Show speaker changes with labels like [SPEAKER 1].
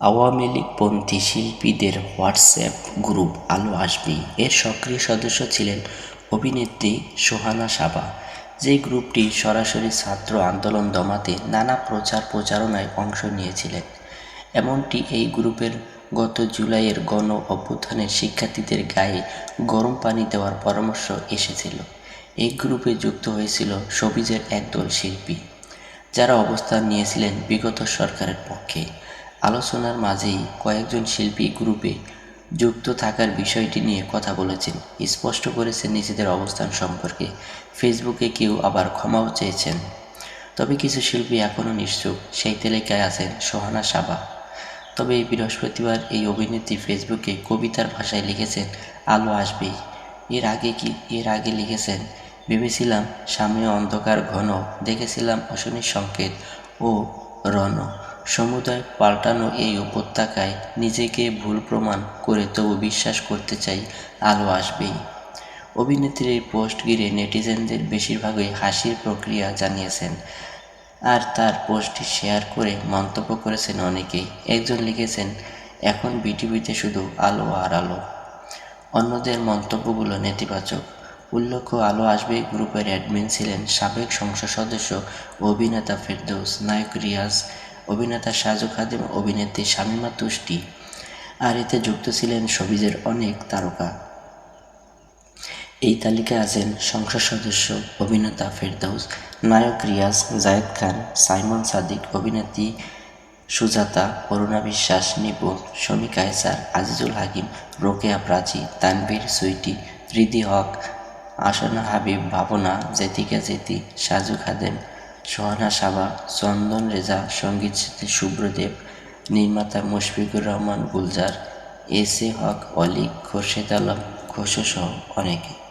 [SPEAKER 1] আওয়ামী লীগপন্থী শিল্পীদের WhatsApp group আলো আসবেই। এর সক্রিয় সদস্য ছিলেন অভিনেত্রী সোহানা সাবা। যে গ্রুপটি সরাসরি ছাত্র আন্দোলন দমাতে নানা প্রচার প্রচারণায় অংশ নিয়েছিলেন। এমনটি এই গ্রুপের গত জুলাইয়ের গণ অভ্যুত্থানের শিক্ষার্থীদের গায়ে গরম পানি দেওয়ার পরামর্শ এসেছিল। এই গ্রুপে যুক্ত হয়েছিল সবিজের একদল শিল্পী, যারা অবস্থান নিয়েছিলেন বিগত সরকারের পক্ষে। আলোচনার মাঝেই কয়েকজন শিল্পী গ্রুপে যুক্ত থাকার বিষয়টি নিয়ে কথা বলেছেন। স্পষ্ট করেছেন নিজেদের অবস্থান সম্পর্কে। ফেসবুকে কেউ আবার ক্ষমাও চেয়েছেন। তবে কিছু শিল্পী এখনও নিশ্চুপ। সেই তালিকায় আছেন সোহানা সাবা। তবে বৃহস্পতিবার এই অভিনেত্রী ফেসবুকে কবিতার ভাষায় লিখেছেন, আলো আসবেই। এর আগে কি, এর আগে লিখেছেন, ভেবেছিলাম সামনে অন্ধকার ঘন, দেখেছিলাম অশনির সংকেত ও রণ। সমুদয় পাল্টানো এই উপত্যকায় নিজেকে ভুল প্রমাণ করে তবু বিশ্বাস করতে চাই, আলো আসবেই। অভিনেত্রীর এই পোস্ট ঘিরে নেটিজেনদের বেশিরভাগই হাসির প্রক্রিয়া জানিয়েছেন। আর তার পোস্টটি শেয়ার করে মন্তব্য করেছেন অনেকেই। একজন লিখেছেন, এখন বিটিভিতে শুধু আলো আর আলো। অন্যদের মন্তব্যগুলো নেতিবাচক। উল্লেখ্য, আলো আসবে গ্রুপের অ্যাডমিন ছিলেন সাবেক সংসদ সদস্য, অভিনেতা ফেরদৌস নায়ক রিয়াজ অভিনেতা সাজু খাদেম অভিনেত্রী শামিমা তুষ্টি আর এতে যুক্ত ছিলেন সবিজের অনেক তারকা। এই তালিকায় আছেন সংসদ সদস্য, অভিনেতা ফেরদৌস নায়ক রিয়াজ, জায়েদ খান, সাইমন সাদিক, অভিনেত্রী সুজাতা, অরুণা বিশ্বাস নিপুণ শমী কায়সার, আজিজুল হাকিম, রোকেয়া প্রাচী, তানভীর সুইটি রিদি হক, আসনা হাবিব, ভাবনা জেতিকা জেতি সাজু খাদেম সোহানা সাবা, চন্দন রেজা, সংগীত শিল্পী শুভ্রদেব নির্মাতা মুশফিকুর রহমান গুলজার এস এ হক অলিক খোরশেদ আলম ঘোষসহ অনেকে।